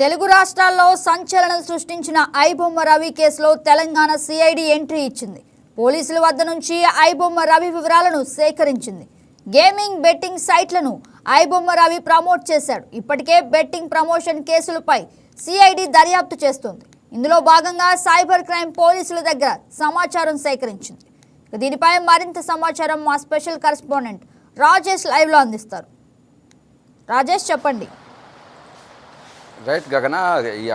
తెలుగు రాష్ట్రాల్లో సంచలనం సృష్టించిన ఐబొమ్మ రవి కేసులో తెలంగాణ సిఐడి ఎంట్రీ ఇచ్చింది. పోలీసుల వద్ద నుంచి ఐబొమ్మ రవి వివరాలను సేకరించింది. గేమింగ్ బెట్టింగ్ సైట్లను ఐబొమ్మ రవి ప్రమోట్ చేశాడు. ఇప్పటికే బెట్టింగ్ ప్రమోషన్ కేసులపై సిఐడి దర్యాప్తు చేస్తోంది. ఇందులో భాగంగా సైబర్ క్రైమ్ పోలీసుల దగ్గర సమాచారం సేకరించింది. ఇక దీనిపై మరింత సమాచారం మా స్పెషల్ కరెస్పాండెంట్ రాజేష్ లైవ్లో అందిస్తారు. రాజేష్ చెప్పండి. రైట్ గగన ఈ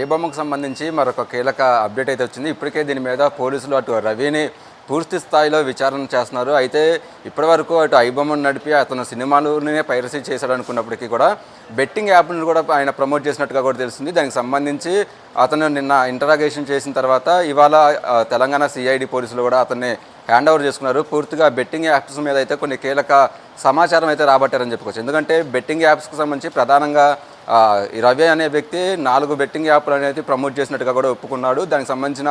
ఐబొమ్మకు సంబంధించి మరొక కీలక అప్డేట్ అయితే వచ్చింది. ఇప్పటికే దీని మీద పోలీసులు అటు రవిని పూర్తి స్థాయిలో విచారణ చేస్తున్నారు. అయితే ఇప్పటివరకు అటు ఐబొమ్మను నడిపి అతను సినిమాలునే పైరసీ చేశాడు అనుకున్నప్పటికీ కూడా బెట్టింగ్ యాప్ను కూడా ఆయన ప్రమోట్ చేసినట్టుగా కూడా తెలుస్తుంది. దానికి సంబంధించి అతను నిన్న ఇంటరాగేషన్ చేసిన తర్వాత ఇవాళ తెలంగాణ సిఐడి పోలీసులు కూడా అతన్ని హ్యాండ్ ఓవర్ చేసుకున్నారు. పూర్తిగా బెట్టింగ్ యాప్స్ మీద అయితే కొన్ని కీలక సమాచారం అయితే రాబట్టారని చెప్పుకోవచ్చు. ఎందుకంటే బెట్టింగ్ యాప్స్కి సంబంధించి ప్రధానంగా రవి అనే వ్యక్తి నాలుగు బెట్టింగ్ యాప్లు అనేది ప్రమోట్ చేసినట్టుగా కూడా ఒప్పుకున్నాడు. దానికి సంబంధించిన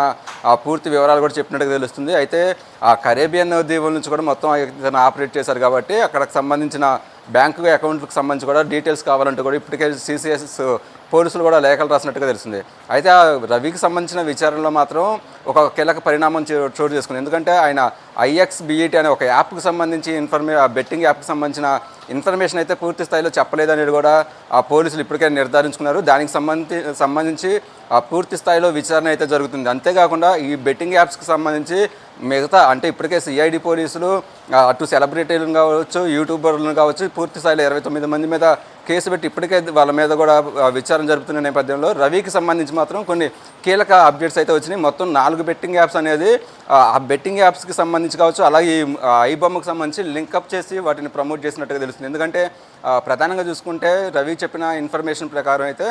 ఆ పూర్తి వివరాలు కూడా చెప్పినట్టుగా తెలుస్తుంది. అయితే ఆ కరేబియన్ దీవుల నుంచి కూడా మొత్తం ఆపరేట్ చేశారు కాబట్టి అక్కడికి సంబంధించిన బ్యాంకు అకౌంట్లకు సంబంధించి కూడా డీటెయిల్స్ కావాలంటే కూడా ఇప్పటికే సీసీఎస్ పోలీసులు కూడా లేఖలు రాసినట్టుగా తెలిసింది అయితే ఆ రవికి సంబంధించిన విచారణలో మాత్రం ఒక కీలక పరిణామం చోటు చేసుకుంది. ఎందుకంటే ఆయన ఐఎక్స్ బిఈటి అనే ఒక యాప్కి సంబంధించి ఇన్ఫర్మే బెట్టింగ్ యాప్కి సంబంధించిన ఇన్ఫర్మేషన్ అయితే పూర్తి స్థాయిలో చెప్పలేదనేది కూడా ఆ పోలీసులు ఇప్పటికైనా నిర్ధారించుకున్నారు. దానికి సంబంధించి సంబంధించి ఆ పూర్తి స్థాయిలో విచారణ అయితే జరుగుతుంది. అంతేకాకుండా ఈ బెట్టింగ్ యాప్స్కి సంబంధించి మిగతా అంటే ఇప్పటికే సిఐడి పోలీసులు అటు సెలబ్రిటీలను కావచ్చు యూట్యూబర్లను కావచ్చు పూర్తి స్థాయిలో ఇరవై తొమ్మిది మంది మీద కేసు పెట్టి ఇప్పటికే వాళ్ళ మీద కూడా విచారణ జరుపుతున్న నేపథ్యంలో రవికి సంబంధించి మాత్రం కొన్ని కీలక అప్డేట్స్ అయితే వచ్చినాయి. మొత్తం నాలుగు బెట్టింగ్ యాప్స్ అనేది ఆ, బెట్టింగ్ యాప్స్కి సంబంధించి కావచ్చు అలాగే ఈ బొమ్మకు సంబంధించి లింకప్ చేసి వాటిని ప్రమోట్ చేసినట్టుగా తెలుస్తుంది. ఎందుకంటే ప్రధానంగా చూసుకుంటే రవి చెప్పిన ఇన్ఫర్మేషన్ ప్రకారం అయితే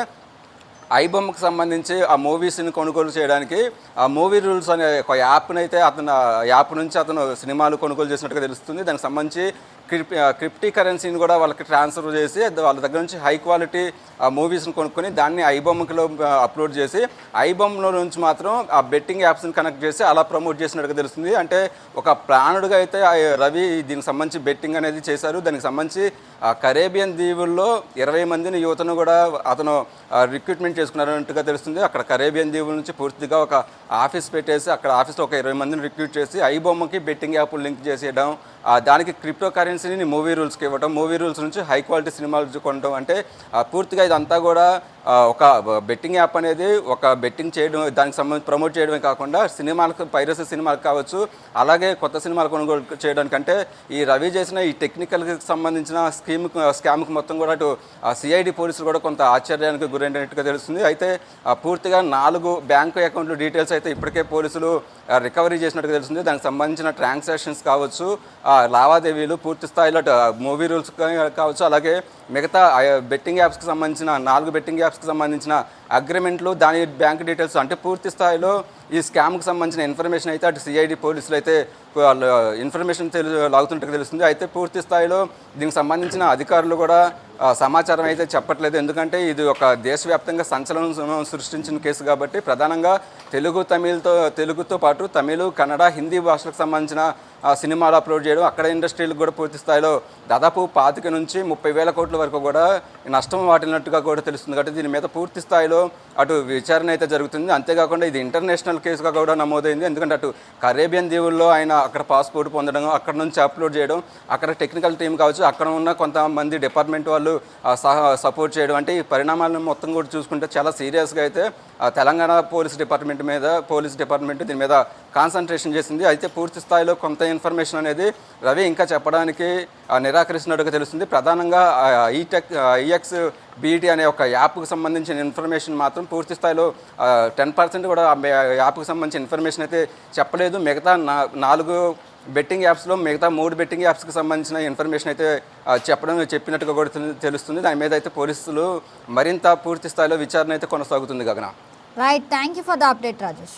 ఐబొమ్మకి సంబంధించి ఆ మూవీస్ని కొనుగోలు చేయడానికి ఆ మూవీ రూల్స్ అనే ఒక యాప్ని అయితే అతను యాప్ నుంచి అతను సినిమాలు కొనుగోలు చేసినట్టుగా తెలుస్తుంది. దానికి సంబంధించి క్రిప్ క్రిప్టీ కరెన్సీని కూడా వాళ్ళకి ట్రాన్స్ఫర్ చేసి వాళ్ళ దగ్గర నుంచి హై క్వాలిటీ ఆ మూవీస్ని కొనుక్కొని దాన్ని ఐబొమ్మకిలో అప్లోడ్ చేసి ఐబొమ్మలో నుంచి మాత్రం ఆ బెట్టింగ్ యాప్స్ని కనెక్ట్ చేసి అలా ప్రమోట్ చేసినట్టుగా తెలుస్తుంది. అంటే ఒక ప్రాణుడుగా అయితే రవి దీనికి సంబంధించి బెట్టింగ్ అనేది చేశారు. దానికి సంబంధించి కరేబియన్ దీవుల్లో ఇరవై మందిని యువతను కూడా అతను రిక్రూట్మెంట్ చేసుకున్నారన్నట్టుగా తెలుస్తుంది. అక్కడ కరేబియన్ దీవుల నుంచి పూర్తిగా ఒక ఆఫీస్ పెట్టేసి అక్కడ ఆఫీస్లో ఒక ఇరవై మందిని రిక్రూట్ చేసి ఐబొమ్మకి బెట్టింగ్ యాప్ లింక్ చేసేయడం దానికి క్రిప్టో కరెన్సీని మూవీ రూల్స్కి ఇవ్వడం మూవీ రూల్స్ నుంచి హై క్వాలిటీ సినిమాలు కొనడం అంటే ఆ, పూర్తిగా ఇదంతా కూడా ఒక బెట్టింగ్ యాప్ అనేది ఒక బెట్టింగ్ చేయడం దానికి సంబంధించి ప్రమోట్ చేయడమే కాకుండా సినిమాలకు పైరసీ సినిమాలకు కావచ్చు అలాగే కొత్త సినిమాలు కొనుగోలు చేయడానికంటే ఈ రవి చేసిన ఈ టెక్నికల్కి సంబంధించిన స్కీమ్ స్కామ్కి మొత్తం కూడా అటు సిఐడి పోలీసులు కూడా కొంత ఆశ్చర్యానికి గురైనట్టుగా తెలుస్తుంది. అయితే పూర్తిగా నాలుగు బ్యాంకు అకౌంట్లు డీటెయిల్స్ అయితే ఇప్పటికే పోలీసులు రికవరీ చేసినట్టుగా తెలుస్తుంది. దానికి సంబంధించిన ట్రాన్సాక్షన్స్ కావచ్చు లావాదేవీలు పూర్తి స్థాయిలో మూవీ రూల్స్ కావచ్చు అలాగే మిగతా బెట్టింగ్ యాప్స్కి సంబంధించిన నాలుగు బెట్టింగ్ యాప్స్ యాప్స్కి సంబంధించిన అగ్రిమెంట్లు దాని బ్యాంక్ డీటెయిల్స్ అంటే పూర్తి స్థాయిలో ఈ స్కామ్కి సంబంధించిన ఇన్ఫర్మేషన్ అయితే అటు సిఐడి పోలీసులు అయితే వాళ్ళు ఇన్ఫర్మేషన్ తెలు లాగుతుంటే తెలుస్తుంది. అయితే పూర్తి స్థాయిలో దీనికి సంబంధించిన అధికారులు కూడా సమాచారం అయితే చెప్పట్లేదు. ఎందుకంటే ఇది ఒక దేశవ్యాప్తంగా సంచలనం సృష్టించిన కేసు కాబట్టి ప్రధానంగా తెలుగు తమిళ్తో తెలుగుతో పాటు తమిళ కన్నడ హిందీ భాషలకు సంబంధించిన సినిమాలు అప్లోడ్ చేయడం అక్కడ ఇండస్ట్రీలకు కూడా పూర్తి స్థాయిలో దాదాపు పాతిక నుంచి ముప్పై వేల కోట్ల వరకు కూడా నష్టం వాటినట్టుగా కూడా తెలుస్తుంది. కాబట్టి దీని మీద పూర్తి స్థాయిలో అటు విచారణ అయితే జరుగుతుంది. అంతేకాకుండా ఇది ఇంటర్నేషనల్ కేసుగా కూడా నమోదైంది. ఎందుకంటే అటు కరేబియన్ దీవుల్లో ఆయన అక్కడ పాస్పోర్ట్ పొందడం అక్కడ నుంచి అప్లోడ్ చేయడం అక్కడ టెక్నికల్ టీం కావచ్చు అక్కడ ఉన్న కొంతమంది డిపార్ట్మెంట్ వాళ్ళు సహా సపోర్ట్ చేయడం అంటే ఈ పరిణామాలను మొత్తం కూడా చూసుకుంటే చాలా సీరియస్గా అయితే తెలంగాణ పోలీస్ డిపార్ట్మెంట్ మీద పోలీస్ డిపార్ట్మెంట్ దీని మీద కాన్సన్ట్రేషన్ చేసింది. అయితే పూర్తి స్థాయిలో కొంత ఇన్ఫర్మేషన్ అనేది రవి ఇంకా చెప్పడానికి నిరాకరిస్తున్నట్టుగా తెలుస్తుంది. ప్రధానంగా ఈటెక్ ఈఎక్స్ బీటీ అనే ఒక యాప్కు సంబంధించిన ఇన్ఫర్మేషన్ మాత్రం పూర్తి స్థాయిలో టెన్ పర్సెంట్ కూడా ఆ యాప్కి సంబంధించిన ఇన్ఫర్మేషన్ అయితే చెప్పలేదు. మిగతా నా- నాలుగు బెట్టింగ్ యాప్స్లో మిగతా మూడు బెట్టింగ్ యాప్స్కి సంబంధించిన ఇన్ఫర్మేషన్ అయితే చెప్పడం చెప్పినట్టుగా కూడా తెలుస్తుంది. దాని మీద అయితే పోలీసులు మరింత పూర్తి స్థాయిలో విచారణ అయితే కొనసాగుతుంది Gagana. Right thank you for the update Rajesh